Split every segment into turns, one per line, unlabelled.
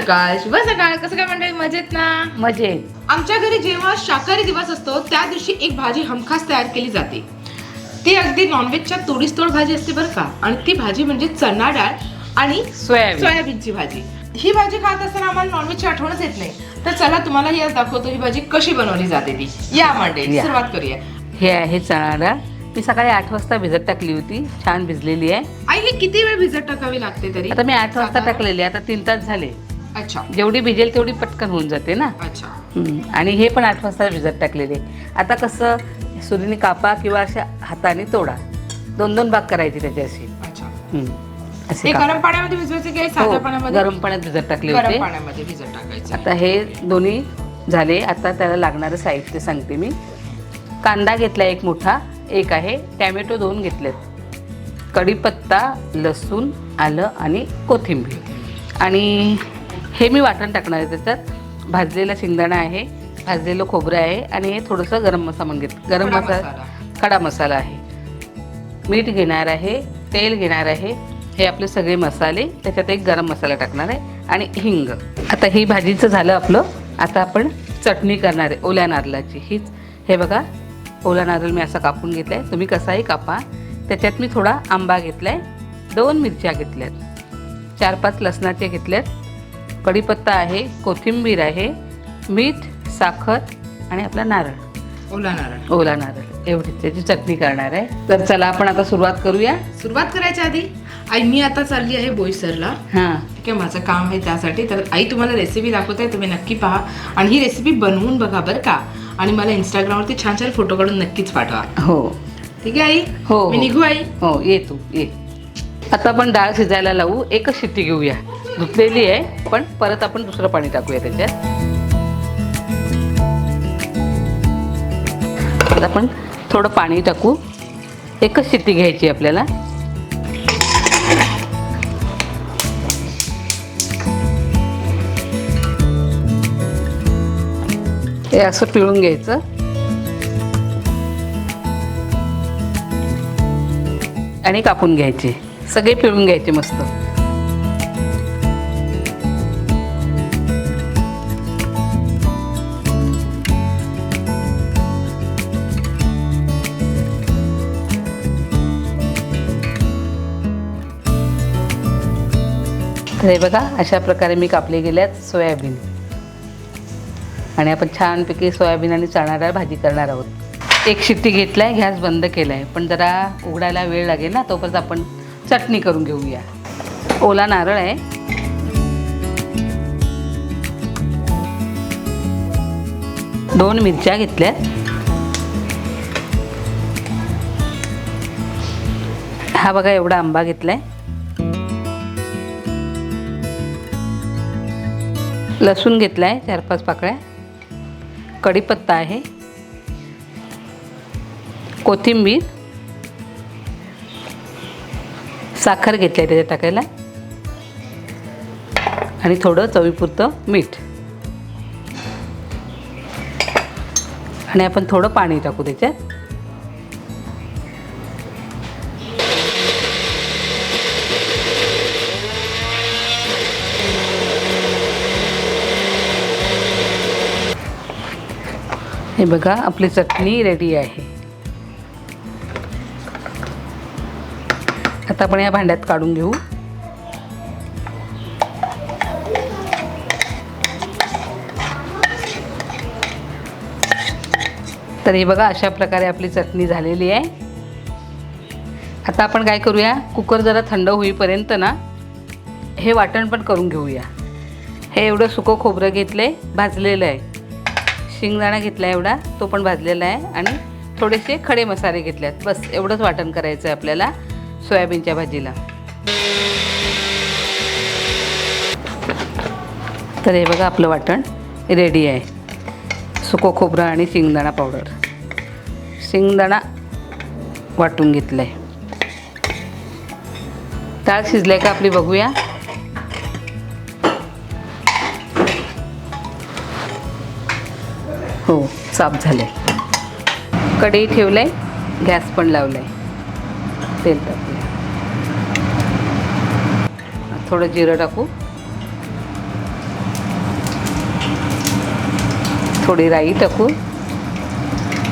सकाळ. शुभ सकाळ. कसं काय मंडळी? मजेत ना?
मजेत.
आमच्या घरी जेव्हा शाकाहारी दिवस असतो त्या दिवशी एक भाजी हमखास तयार केली जाते. ती अगदी नॉनव्हेजच्या तोडीस-तोड भाजी असते बरं का? आणि ती भाजी म्हणजे चणा डाळ आणि
सोयाबीन.
सोयाबीनची भाजी. ही भाजी खात असताना आम्हाला नॉनव्हेजची आठवणच येत नाही. तर चला तुम्हाला ही आज दाखवतो ही भाजी कशी बनवली जाते ती. या मंडळी
या.
सुरुवात करूया.
हे आहे चणा डाळ. मी सकाळी आठ वाजता भिजत टाकली होती. छान भिजलेली आहे.
आई हे किती वेळ भिजत टाकावी लागते तरी?
आता मी आठ वाजता
साधारण?
टाकलेली आहे. आता तीन तास झाले.
अच्छा.
जेवढी भिजेल तेवढी पटकन होऊन जाते ना.
अच्छा.
आणि हे पण आठ वाजता भिजत टाकलेले. आता कसं सुरीने कापा किंवा अशा हाताने तोडा. दोन दोन भाग करायचे त्याचे असे
अच्छा.
हम्म. असे काप.
गरम पाण्यामध्ये भिजवायचे की साध्या
हो,
पाण्यामध्ये?
गरम पाण्यात भिजत टाकले
गरम
होते
पाण्यामध्ये भिजत टाकायचे.
आता हे दोन्ही झाले. आता त्याला लागणारं साहित्य सांगते मी. कांदा घेतला एक मोठा एक आहे. टॅमॅटो दोन घेतलेत. कढीपत्ता लसूण आलं आणि कोथिंबीर. आणि हे मी वाटण टाकणार आहे त्याच्यात. भाजलेला शेंगदाणा आहे भाजलेलं खोबरं आहे आणि हे थोडंसं गरम मसाला घेत गरम मसाला. खडा मसाला आहे. मीठ घेणार आहे तेल घेणार आहे. हे आपले सगळे मसाले त्याच्यात एक गरम मसाला टाकणार आहे आणि हिंग. आता ही भाजीचं झालं आपलं. आता आपण चटणी करणार आहे ओल्या नारळाची. हीच हे बघा ओला नारळ मी असा कापून घेतला आहे तुम्ही कसाही कापा. त्याच्यात मी थोडा आंबा घेतला आहे दोन मिरच्या घेतल्यात. चार पाच लसणाचे घेतल्यात. कढीपत्ता आहे कोथिंबीर आहे मीठ साखर आणि आपला नारळ.
ओला नारळ.
ओला नारळ. एवढी त्याची चटणी करणार आहे. तर चला आपण आता सुरुवात करूया.
सुरुवात करायच्या आधी आई मी आता चालली आहे बोईसरला.
हां.
ठीक आहे माझं काम आहे त्यासाठी. तर आई तुम्हाला रेसिपी दाखवते तुम्ही नक्की पहा. आणि ही रेसिपी बनवून बघा बरं का. आणि मला इंस्टाग्रामवरती छान छान फोटो काढून नक्कीच पाठवा.
हो.
ठीक आहे आई?
हो,
मी
हो.
निघू आई.
हो ये तू ये. आता आपण डाळ शिजायला लावू. एकच शिट्टी घेऊया. धुतलेली आहे पण परत आपण दुसरं पाणी टाकूया त्याच्यात. आता आपण थोडं पाणी टाकू. एकच शिट्टी घ्यायची आपल्याला. हे असं पिळून घ्यायचं. आणि कापून घ्यायचे. सगळे पिळून घ्यायचे मस्त. हे बघा अशा प्रकारे मी कापले गेल्यात सोयाबीन. आणि आपण छानपैकी सोयाबीन आणि चणा डाळ भाजी करणार आहोत. एक शिट्टी घेतला आहे गॅस बंद केलाय. पण जरा उघडायला वेळ लागेल ना तोपर्यंत आपण चटणी करून घेऊया. ओला नारळ आहे. दोन मिरच्या घेतल्यात. हा बघा एवढा आंबा घेतला आहे लसूण घेतलाय चार पाच पाकळ्या. कढीपत्ता आहे. कोथिंबीर. साखर घेतली आहे त्याच्यात टाकायला. आणि थोडं चवीपुरतं मीठ. आणि आपण थोडं पाणी टाकू त्याच्यात. हे बघा आपली चटणी रेडी आहे. आता आपण या भांड्यात काढून घेऊ. तर हे बघा अशा प्रकारे आपली चटणी झालेली आहे. आता आपण काय करूया कुकर जरा थंड होईपर्यंत ना हे वाटण पण करून घेऊया. हे एवढं सुकं खोबरं घेतलं आहे भाजलेलं आहे. शेंगदाणा घेतला एवढा तो पण भाजलेला आहे आणि थोडेसे खडे मसाले घेतले आहेत बस एवढंच वाटण करायचं आहे आपल्याला सोयाबीनच्या भाजीला. तर हे बघा आपलं वाटण रेडी आहे. सुको खोबरं आणि शेंगदाणा पावडर शेंगदाणा वाटून घेतलं आहे डाळ शिजले का आपली बघूया. हो साफ झालं आहे कढई ठेवलं आहे गॅस पण लावला आहे तेल टाकलं थोडं जिरं टाकू. थोडी राई टाकू.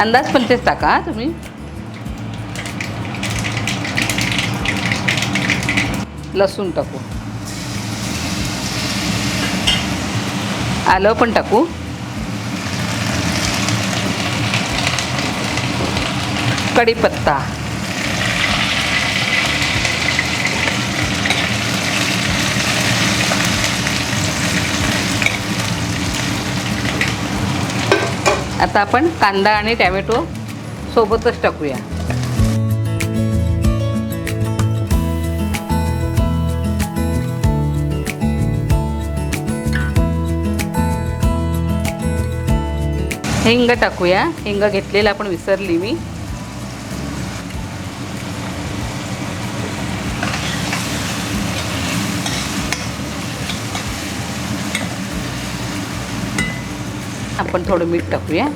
अंदाज पण तेच टाका तुम्ही. लसूण टाकू. आलं पण टाकू. कढीपत्ता. आता आपण कांदा आणि टॅमॅटो सोबतच टाकूया. हिंग टाकूया. हिंग घेतलेला आपण विसरली मी. आपण थोडं मीठ टाकूया.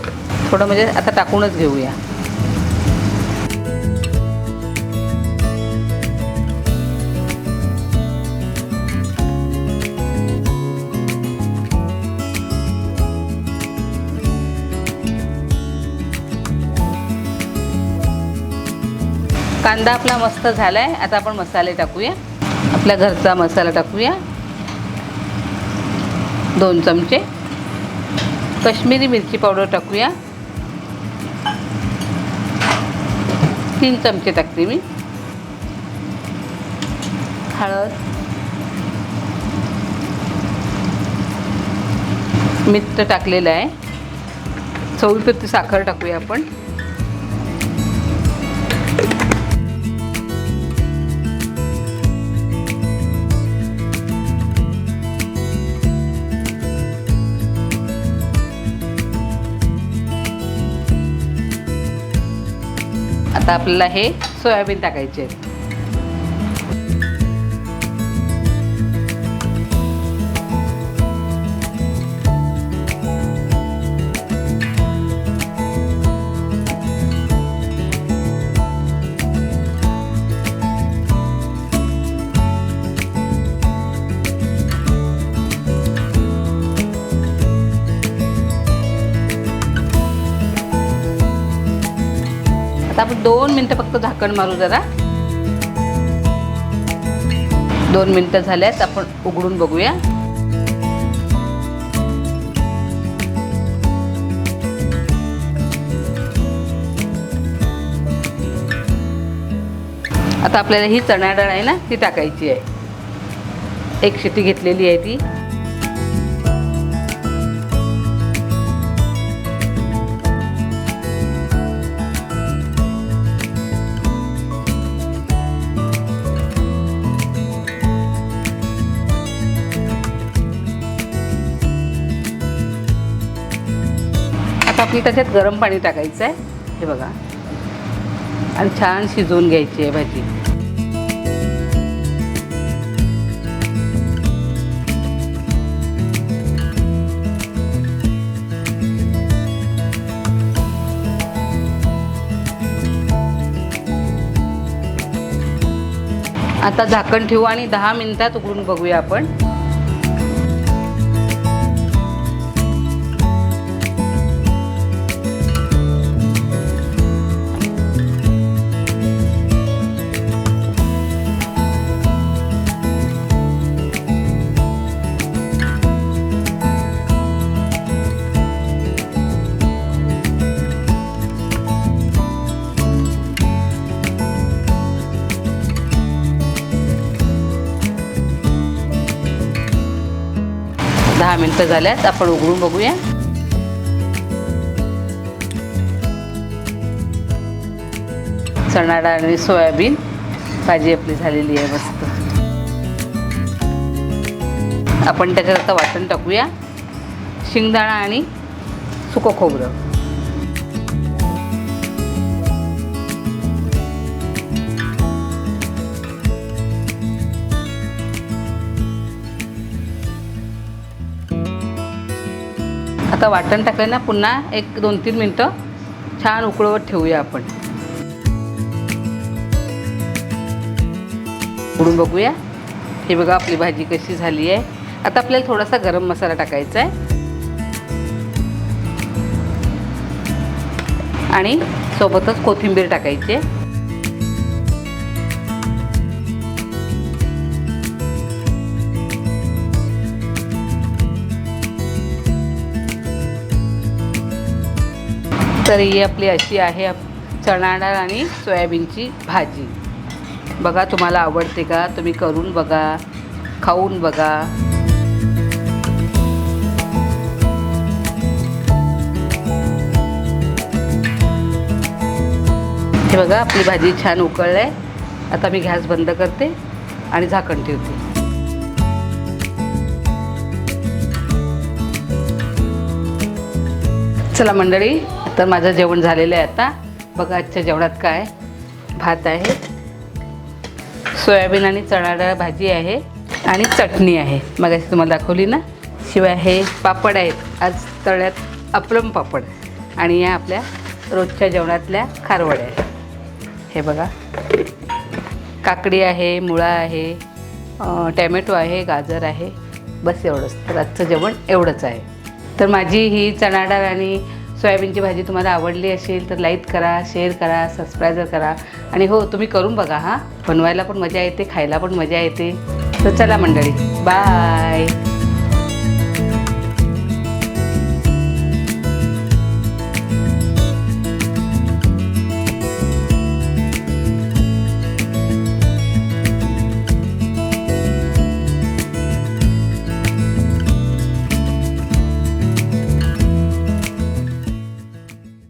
थोडं म्हणजे आता टाकूनच घेऊया. कांदा आपला मस्त झाला आहे आता आपण मसाले टाकूया. आपल्या घरचा मसाला टाकूया. दोन चमचे. कश्मीरी मिरची पावडर टाकूया. तीन चमचे टाकते मी. हळद. मीठ टाकलेलं आहे. चवीपुरती साखर टाकूया आपण. आता आपल्याला हे सोयाबीन टाकायचे आहेत. मिनटं फक्त झाकण मारू जरा. दोन मिनटं झाल्यात आपण उघडून बघूया. आता आपल्याला ही चणा डाळ आहे ना ती टाकायची आहे. एक शिटी घेतलेली आहे ती. आता आपली त्याच्यात गरम पाणी टाकायचं आहे हे बघा. आणि छान शिजवून घ्यायची आहे भाजी. आता झाकण ठेवू आणि दहा मिनिटात उघडून बघूया आपण. दहा मिनटं झाल्यात आपण उघडून बघूया. चणा डाळ आणि सोयाबीन भाजी आपली झालेली आहे मस्त. आपण त्याच्यात आता वाटण टाकूया. शेंगदाणा आणि सुकं खोबरं. आता वाटण टाकलं ना पुन्हा एक दोन तीन मिनटं छान उकळवत ठेवूया आपण. उडून बघूया. हे बघा आपली भाजी कशी झाली आहे. आता आपल्याला थोडासा गरम मसाला टाकायचा आहे. आणि सोबतच कोथिंबीर टाकायची आहे. तर ही आपली अशी आहे आप- चणा डाळ आणि सोयाबीनची भाजी. बघा तुम्हाला आवडते का? तुम्ही करून बघा. खाऊन बघा. हे बघा आपली भाजी छान उकळलं आहे आता मी गॅस बंद करते आणि झाकण ठेवते. चला मंडळी तर माझं जेवण झालेलं आहे आता. बघा आजच्या जेवणात काय भात आहे. सोयाबीन आणि चणाडाळ भाजी आहे आणि चटणी आहे. मग तुम्हाला दाखवली ना? शिवाय हे पापड आहेत. आज तळ्यात अप्रम पापड आणि या आपल्या रोजच्या जेवणातल्या खारवड्या आहेत. हे बघा. काकडी आहे मुळा आहे टॅमॅटो आहे गाजर आहे. बस एवढंच. तर आजचं जेवण एवढंच आहे. तर माझी ही चणा डाळ आणि सोयाबीनची भाजी तुम्हाला आवडली असेल तर लाईक करा शेअर करा सबस्क्राईब करा. आणि हो तुम्ही करून बघा हां. बनवायला पण मजा येते खायला पण मजा येते. तर चला मंडळी बाय